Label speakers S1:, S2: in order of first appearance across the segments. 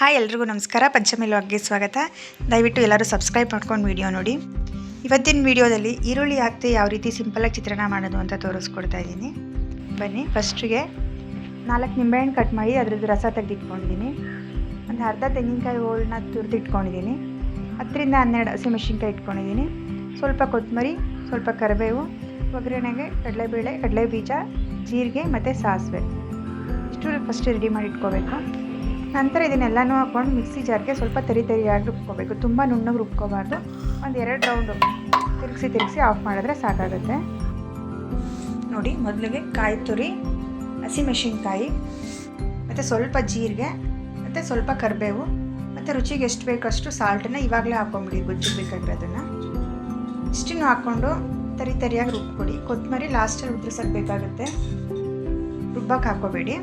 S1: Hi ಎಲ್ರಿಗೂ ನಮಸ್ಕಾರ. ಪಂಚಮಿ ಲಾಗ್ಗೆ ಸ್ವಾಗತ. ದಯವಿಟ್ಟು ಎಲ್ಲರೂ ಸಬ್ಸ್ಕ್ರೈಬ್ ಮಾಡ್ಕೊಂಡು ವಿಡಿಯೋ ನೋಡಿ. ಇವತ್ತಿನ ವಿಡಿಯೋದಲ್ಲಿ ಈರುಳ್ಳಿ ಹಾಕ್ತೆ ಯಾವ ರೀತಿ ಸಿಂಪಲಾಗಿ ಚಿತ್ರಣ ಮಾಡೋದು ಅಂತ ತೋರಿಸ್ಕೊಡ್ತಾ ಇದ್ದೀನಿ. ಬನ್ನಿ, ಫಸ್ಟಿಗೆ ನಾಲ್ಕು ನಿಂಬೆಹಣ್ಣು ಕಟ್ ಮಾಡಿ ಅದ್ರದ್ದು ರಸ ತೆಗೆದಿಟ್ಕೊಂಡಿದ್ದೀನಿ. ಒಂದು ಅರ್ಧ ತೆಂಗಿನಕಾಯಿ ಹೋಳನ್ನ ತುರಿದಿಟ್ಕೊಂಡಿದ್ದೀನಿ. ಹತ್ತರಿಂದ ಹನ್ನೆರಡು ಹಸಿಮೆಣಸಿನ್ಕಾಯಿ ಇಟ್ಕೊಂಡಿದ್ದೀನಿ. ಸ್ವಲ್ಪ ಕೊತ್ತಂಬರಿ, ಸ್ವಲ್ಪ ಕರಿಬೇವು, ಒಗ್ಗರಣೆಗೆ ಕಡಲೆಬೇಳೆ ಕಡಲೆ ಬೀಜ ಜೀರಿಗೆ ಮತ್ತು ಸಾಸಿವೆ. ಇಷ್ಟು ಫಸ್ಟ್ ರೆಡಿ ಮಾಡಿ ಇಟ್ಕೋಬೇಕು. ನಂತರ ಇದನ್ನೆಲ್ಲನೂ ಹಾಕೊಂಡು ಮಿಕ್ಸಿ ಜಾರ್ಗೆ ಸ್ವಲ್ಪ ತರಿ ತರಿಯಾಗಿ ರುಬ್ಕೋಬೇಕು. ತುಂಬ ನುಣ್ಣಗೆ ರುಬ್ಕೋಬಾರ್ದು. ಒಂದು ಎರಡು ರೌಂಡು ತಿರುಗಿಸಿ ತಿರುಗಿಸಿ ಆಫ್ ಮಾಡಿದ್ರೆ ಸಾಕಾಗುತ್ತೆ. ನೋಡಿ, ಮೊದಲಿಗೆ ಕಾಯಿ ತುರಿ ಹಸಿಮೆಣಸಿನ್ಕಾಯಿ ಮತ್ತು ಸ್ವಲ್ಪ ಜೀರಿಗೆ, ಮತ್ತು ಸ್ವಲ್ಪ ಕರಿಬೇವು, ಮತ್ತು ರುಚಿಗೆ ಎಷ್ಟು ಬೇಕಷ್ಟು ಸಾಲ್ಟನ್ನ ಇವಾಗಲೇ ಹಾಕೊಂಬಿಡಿ ಗೊಜ್ಜು ಅದನ್ನು. ಇಷ್ಟನ್ನು ಹಾಕ್ಕೊಂಡು ತರಿ ತರಿಯಾಗಿ ರುಬ್ಕೊಡಿ. ಕೊತ್ತಂಬರಿ ಲಾಸ್ಟಲ್ಲಿ ಉದ್ರಿಸೋಕೆ ಬೇಕಾಗುತ್ತೆ. ರುಬ್ಬಕ್ಕೆ ಹಾಕೋಬೇಡಿ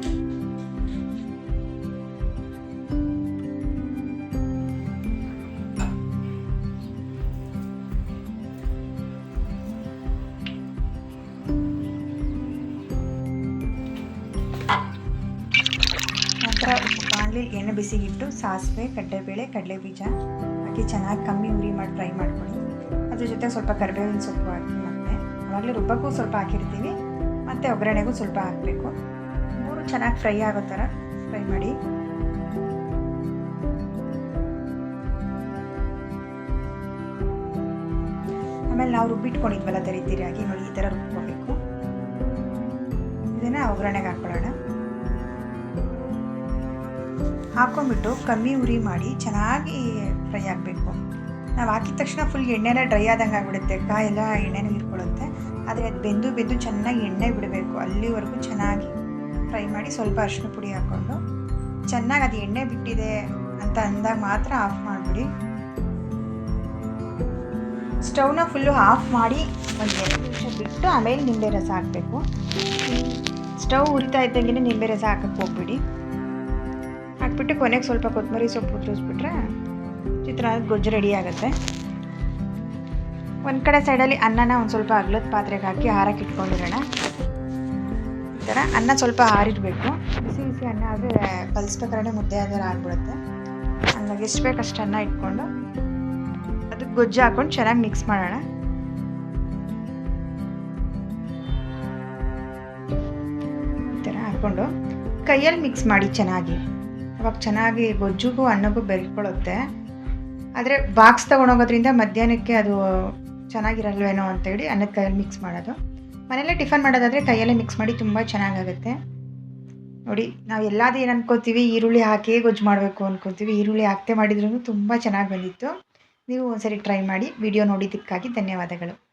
S1: ನಂತರ ಬಾಣಲಿ ಎಣ್ಣೆ ಬಿಸಿಗಿಟ್ಟು, ಸಾಸಿವೆ, ಕಡಲೆಬೇಳೆ ಕಡಲೆ ಬೀಜ ಹಾಕಿ ಚೆನ್ನಾಗಿ ಕಮ್ಮಿ ಉರಿ ಮಾಡಿ ಫ್ರೈ ಮಾಡ್ಕೊಳ್ಳಿ. ಅದ್ರ ಜೊತೆ ಸ್ವಲ್ಪ ಕರಿಬೇವಿನ ಸೊಪ್ಪು ಹಾಕಿ ಮತ್ತೆ. ಆವಾಗಲೇ ರುಬ್ಬಕ್ಕೂ ಸ್ವಲ್ಪ ಹಾಕಿರ್ತೀವಿ. ಮತ್ತು ಒಗ್ಗರಣೆಗೂ ಸ್ವಲ್ಪ ಹಾಕಬೇಕು. ಮೂರು ಚೆನ್ನಾಗಿ ಫ್ರೈ ಆಗೋ ಥರ ಫ್ರೈ ಮಾಡಿ. ಆಮೇಲೆ ನಾವು ರುಬ್ಬಿಟ್ಕೊಂಡಿದ್ವಲ್ಲ ತರಿತೀರಾಗಿ ನೋಡಿ ಈ ಥರ ರುಬ್ಕೋಬೇಕು. ಇದನ್ನು ಒಗ್ಗರಣೆಗೆ ಹಾಕ್ಕೊಳ್ಳೋಣ. ಹಾಕೊಂಡ್ಬಿಟ್ಟು ಕಮ್ಮಿ ಉರಿ ಮಾಡಿ ಚೆನ್ನಾಗಿ ಫ್ರೈ ಆಗಬೇಕು. ನಾವು ಹಾಕಿದ ತಕ್ಷಣ ಫುಲ್ ಎಣ್ಣೆನ ಡ್ರೈ ಆದಂಗೆ ಆಗಿಬಿಡುತ್ತೆ. ಕಾಯೆಲ್ಲ ಎಣ್ಣೆನೂ ಇಟ್ಕೊಳ್ಳುತ್ತೆ. ಆದರೆ ಅದು ಬೆಂದು ಬೆಂದು ಚೆನ್ನಾಗಿ ಎಣ್ಣೆ ಬಿಡಬೇಕು. ಅಲ್ಲಿವರೆಗೂ ಚೆನ್ನಾಗಿ ಫ್ರೈ ಮಾಡಿ ಸ್ವಲ್ಪ ಅರಿಶಿನ ಪುಡಿ ಹಾಕ್ಕೊಂಡು ಚೆನ್ನಾಗಿ ಅದು ಎಣ್ಣೆ ಬಿಟ್ಟಿದೆ ಅಂತ ಅಂದಾಗ ಮಾತ್ರ ಆಫ್ ಮಾಡಿಬಿಡಿ. ಸ್ಟವ್ನ ಫುಲ್ಲು ಆಫ್ ಮಾಡಿ ಒಂದು ಎರಡು ನಿಮಿಷ ಬಿಟ್ಟು ಆಮೇಲೆ ನಿಂಬೆ ರಸ ಹಾಕಬೇಕು. ಸ್ಟವ್ ಉರಿತಾ ಇದ್ದಂಗೆ ನಿಂಬೆ ರಸ ಹಾಕಕ್ಕೆ ಹೋಗ್ಬಿಡಿ. ಹಾಕ್ಬಿಟ್ಟು ಕೊನೆಗೆ ಸ್ವಲ್ಪ ಕೊತ್ತಂಬರಿ ಸೊಪ್ಪು ಉದುರಿಸ್ಬಿಟ್ರೆ ಚಿತ್ರಾನ್ನದ ಗೊಜ್ಜು ರೆಡಿ ಆಗುತ್ತೆ. ಒಂದು ಕಡೆ ಸೈಡಲ್ಲಿ ಅನ್ನನ ಒಂದು ಸ್ವಲ್ಪ ಅಗ್ಲದ ಪಾತ್ರೆಗೆ ಹಾಕಿ ಹಾರಕ್ಕೆ ಇಟ್ಕೊಂಡಿರೋಣ. ಈ ಥರ ಅನ್ನ ಸ್ವಲ್ಪ ಹಾರಿಡಬೇಕು. ಬಿಸಿ ಬಿಸಿ ಅನ್ನ ಆದರೆ ಕಲಿಸ್ಬೇಕಾದ್ರೆ ಮುದ್ದೆ ಆದರೆ ಆಗ್ಬಿಡುತ್ತೆ ಹಂಗಾಗಿ ಎಷ್ಟು ಬೇಕು ಅಷ್ಟು ಅನ್ನ ಇಟ್ಕೊಂಡು ಅದಕ್ಕೆ ಗೊಜ್ಜು ಹಾಕ್ಕೊಂಡು ಚೆನ್ನಾಗಿ ಮಿಕ್ಸ್ ಮಾಡೋಣ. ಈ ಥರ ಹಾಕ್ಕೊಂಡು ಕೈಯಲ್ಲಿ ಮಿಕ್ಸ್ ಮಾಡಿ ಚೆನ್ನಾಗಿ. ಅವಾಗ ಚೆನ್ನಾಗಿ ಗೊಜ್ಜುಗೂ ಅನ್ನಗೂ ಬೆರ್ಕೊಳ್ಳುತ್ತೆ ಆದರೆ ಬಾಕ್ಸ್ ತೊಗೊಂಡೋಗೋದ್ರಿಂದ ಮಧ್ಯಾಹ್ನಕ್ಕೆ ಅದು ಚೆನ್ನಾಗಿರಲ್ವೇನೋ ಅಂತೇಳಿ ಅನ್ನದ ಕೈಯಲ್ಲಿ ಮಿಕ್ಸ್ ಮಾಡೋದು. ಮನೆಯಲ್ಲೇ ಟಿಫನ್ ಮಾಡೋದಾದರೆ ಕೈಯಲ್ಲೇ ಮಿಕ್ಸ್ ಮಾಡಿ ತುಂಬ ಚೆನ್ನಾಗಾಗುತ್ತೆ. ನೋಡಿ, ನಾವು ಎಲ್ಲಾದು ಏನು ಅನ್ಕೋತೀವಿ, ಈರುಳ್ಳಿ ಹಾಕಿ ಗೊಜ್ಜು ಮಾಡಬೇಕು ಅನ್ಕೋತೀವಿ, ಈರುಳ್ಳಿ ಹಾಕ್ತೆ ಮಾಡಿದ್ರೂ ತುಂಬ ಚೆನ್ನಾಗಿ ಬಂದಿತ್ತು. ನೀವು ಒಂದ್ಸರಿ ಟ್ರೈ ಮಾಡಿ ವಿಡಿಯೋ ನೋಡಿದ್ದಕ್ಕಾಗಿ ಧನ್ಯವಾದಗಳು.